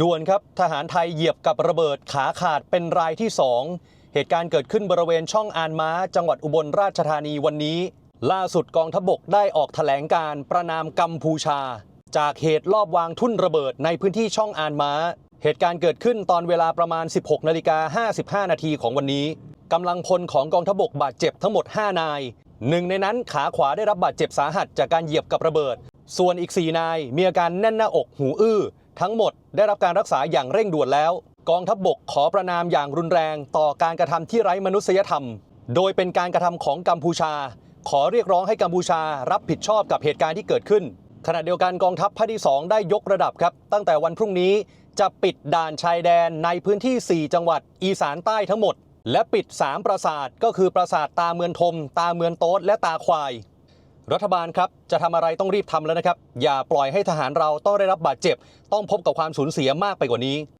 ด่วนครับทหารไทยเหยียบกับระเบิดขาขาดเป็นรายที่ 2 เหตุการณ์เกิดขึ้นบริเวณช่องอานม้า จังหวัดอุบลราชธานีวันนี้ ล่าสุดกองทบกได้ออกแถลงการประนามกัมพูชา จากเหตุลอบวางทุ่นระเบิดในพื้นที่ช่องอานม้า เหตุการณ์เกิดขึ้นตอนเวลาประมาณ 16นาฬิกา55นาทีของวันนี้กำลังพลของกองทบกบาดเจ็บทั้งหมด 5 นายหนึ่งในนั้นขาขวาได้รับบาดเจ็บสาหัสจากการเหยียบกับระเบิด ส่วนอีก 4 นายมีอาการแน่นหน้าอกหูอื้อ ทั้งหมดได้รับการรักษาอย่างเร่งด่วนแล้ว กองทัพบบกขอประนามอย่างรุนแรงต่อการกระทำที่ไร้มนุษยธรรม โดยเป็นการกระทำของกัมพูชา ขอเรียกร้องให้กัมพูชารับผิดชอบกับเหตุการณ์ที่เกิดขึ้น ขณะเดียวกันกองทัพภาคที่ 2 ได้ยกระดับครับ ตั้งแต่วันพรุ่งนี้จะปิดด่านชายแดนในพื้นที่ 4 จังหวัด อีสานใต้ทั้งหมด และปิด 3 ปราสาทก็คือปราสาทตาเมือนทม ตาเมือนโต๊ดและตาควาย รัฐบาลครับจะทำอะไรต้องรีบทำแล้วนะครับ อย่าปล่อยให้ทหารเราต้องได้รับบาดเจ็บ ต้องพบกับความสูญเสียมากไปกว่านี้